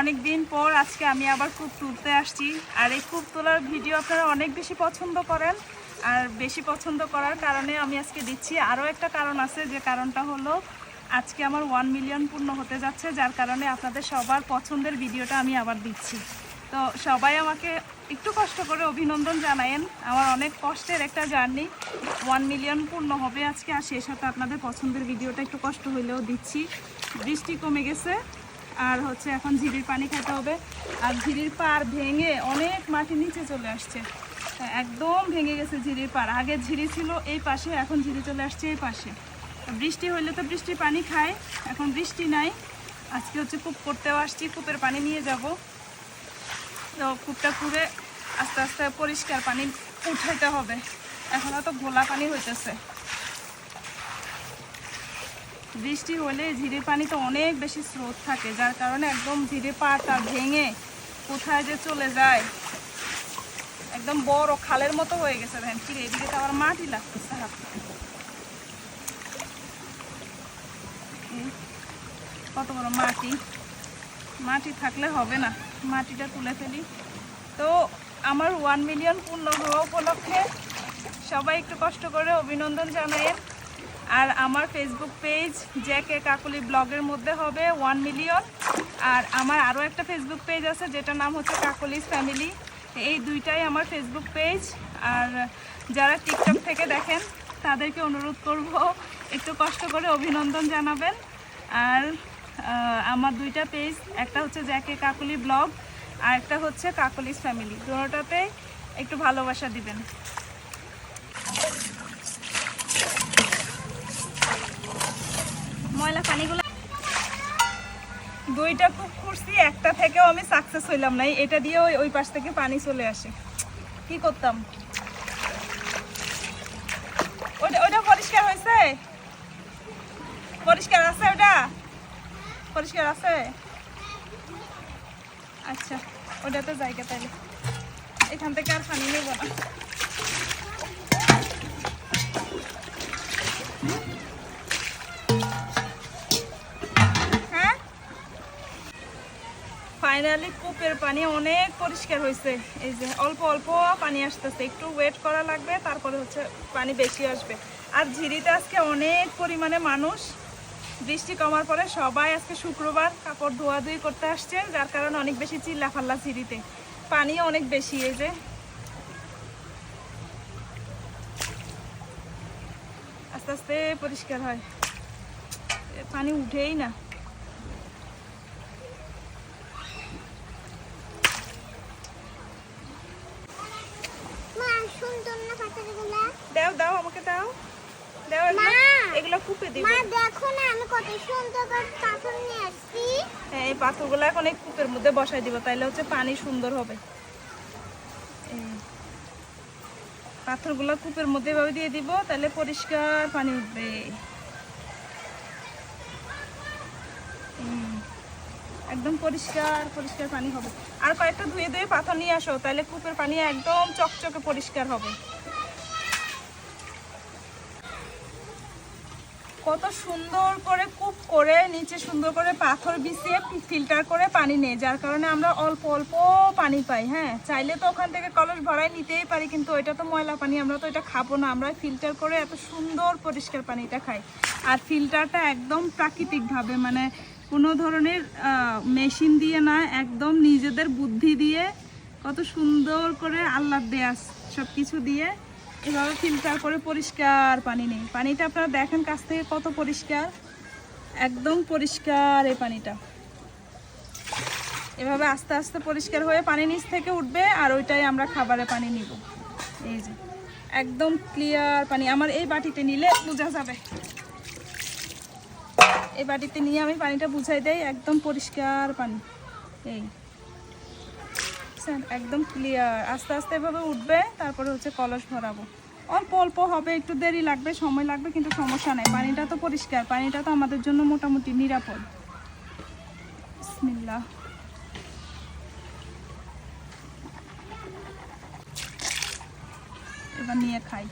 অনেক দিন পর আজকে আমি আবার কূপ তুলতে আসছি। আর এই কূপ তোলার ভিডিও আপনারা অনেক বেশি পছন্দ করেন। আর বেশি পছন্দ করার কারণে আমি আজকে দিচ্ছি আরও একটা কারণ আছে, যে কারণটা হলো আজকে আমার ওয়ান মিলিয়ন পূর্ণ হতে যাচ্ছে, যার কারণে আপনাদের সবার পছন্দের ভিডিওটা আমি আবার দিচ্ছি। তো সবাই আমাকে একটু কষ্ট করে অভিনন্দন জানায়েন। আমার অনেক কষ্টের একটা জার্নি। ওয়ান মিলিয়ন পূর্ণ হবে আজকে, আর সেই সাথে আপনাদের পছন্দের ভিডিওটা একটু কষ্ট হইলেও দিচ্ছি। বৃষ্টি কমে গেছে। আর হচ্ছে এখন ঝিরির পানি খেতে হবে। আর ঝিরির পার ভেঙে অনেক মাটি নিচে চলে আসছে। একদম ভেঙে গেছে ঝিরির পার আগে ঝিরি ছিল এই পাশে, এখন ঝিরি চলে আসছে এই পাশে। বৃষ্টি হইলে তো বৃষ্টির পানি খায়, এখন বৃষ্টি নাই। আজকে হচ্ছে কূপ করতেও আসছি, কূপের পানি নিয়ে যাব। তো কূপটা পুরে আস্তে আস্তে পরিষ্কার পানি উঠাইতে হবে। এখন তো গোলা পানি হইতেছে। বৃষ্টি হলে ঝিরে পানি তো অনেক বেশি স্রোত থাকে যার কারণে একদম ঝিরে পাটা ভেঙে কোথায় যে চলে যায় একদম বড় খালের মতো হয়ে গেছে দেখেন কি রে, এদিকে তো আবার মাটি লাগতেছে। হাতে কত বড় মাটি মাটি থাকলে হবে না মাটিটা তুলে ফেলি। তো আমার ওয়ান মিলিয়ন পূর্ণ হওয়া উপলক্ষে সবাই একটু কষ্ট করে অভিনন্দন জানায়েন। আর আমার ফেসবুক পেজ জ্যাকে কাকুলি ব্লগের মধ্যে হবে ওয়ান মিলিয়ন আর আমার আরও একটা ফেসবুক পেজ আছে, যেটার নাম হচ্ছে কাকুলিস ফ্যামিলি এই দুইটাই আমার ফেসবুক পেজ আর যারা টিকটক থেকে দেখেন, তাদেরকে অনুরোধ করব, একটু কষ্ট করে অভিনন্দন জানাবেন। আর আমার দুইটা পেজ একটা হচ্ছে জ্যাকে কাকুলি ব্লগ আর একটা হচ্ছে কাকুলিস ফ্যামিলি দুটোটাতে একটু ভালোবাসা দিবেন। ময়লা পানিগুলো দুইটা কূপ খুঁড়ছি একটা থেকেও আমি সাকসেস হইলাম নাই এটা দিয়ে ওই ওই পাশ থেকে পানি চলে আসে। কি করতাম? ওটা ওটা পরিষ্কার হয়েছে? পরিষ্কার আছে ওটা পরিষ্কার আছে? আচ্ছা ওটাতে জায়গা তাইলে। এখান থেকে আর পানি নেব না। ফাইনালি কূপের পানি অনেক পরিষ্কার হয়েছে। এই যে অল্প অল্প পানি আসতেছে, একটু ওয়েট করা লাগবে, তারপরে হচ্ছে পানি বেশি আসবে। আর ঝিরিতে আজকে অনেক পরিমাণে মানুষ, বৃষ্টি কমার পরে সবাই আজকে শুক্রবার কাপড় ধোয়াধুয়ি করতে আসছে, যার কারণে অনেক বেশি চিল্লা ফাল্লা ঝিরিতে। পানিও অনেক বেশি, এই যে। আস্তে আস্তে পরিষ্কার হয়। পানি উঠেই না মা সুন্দর না পাথরগুলা দাও দাও। আমাকে দাও দাও এগুলো- এগুলো কূপে দিব। মা দেখো না আমি কত সুন্দর করে পাথর নিয়ে আসছি। হ্যাঁ এই পাথরগুলো এখন এই কূপের মধ্যে বসাই দিব তাইলে হচ্ছে পানি সুন্দর হবে। এই পাথরগুলো কূপের মধ্যে এভাবে দিয়ে দিব তাহলে পরিষ্কার পানি উঠবে। একদম পরিষ্কার পরিষ্কার পানি হবে। আর কয়েকটা ধুয়ে ধুয়ে পাথর নিয়ে আসো তাহলে কূপের পানি একদম চকচকে পরিষ্কার হবে। কত সুন্দর করে কূপ করে, নিচে সুন্দর করে পাথর বিছিয়ে ফিল্টার করে পানি নেই, যার কারণে আমরা অল্প অল্প পানি পাই হ্যাঁ। চাইলে তো ওখান থেকে কলস ভরাই নিতেই পারি, কিন্তু ওইটা তো ময়লা পানি, আমরা তো এটা খাব না। আমরা ফিল্টার করে এত সুন্দর পরিষ্কার পানিটা খাই। আর ফিল্টারটা একদম প্রাকৃতিকভাবে মানে কোনো ধরনের মেশিন দিয়ে না, একদম নিজেদের বুদ্ধি দিয়ে কত সুন্দর করে আল্লাহ দেয়া সব কিছু দিয়ে এভাবে ফিল্টার করে পরিষ্কার পানি নেই। পানিটা আপনারা দেখেন কাছ থেকে কত পরিষ্কার। একদম পরিষ্কার এই পানিটা। এভাবে আস্তে আস্তে পরিষ্কার হয়ে পানি নিচ থেকে উঠবে আর ওইটাই আমরা খাবারে পানি নিব। এই যে, একদম ক্লিয়ার পানি। আমার এই বাটিতে নিলে বোঝা যাবে। এই বাটিতে নিয়ে আমি পানিটা বুঝাই দেই, একদম পরিষ্কার পানি। এই। বুঝছেন? একদম ক্লিয়ার আস্তে আস্তে এভাবে উঠবে, তারপরে হচ্ছে কলস ভরাবো। অল্প অল্প হবে, একটু দেরি লাগবে, সময় লাগবে, কিন্তু সমস্যা নেই। পানিটা তো পরিষ্কার, পানিটা তো আমাদের জন্য মোটামুটি নিরাপদ। বিসমিল্লাহ। এবার নিয়ে খাই।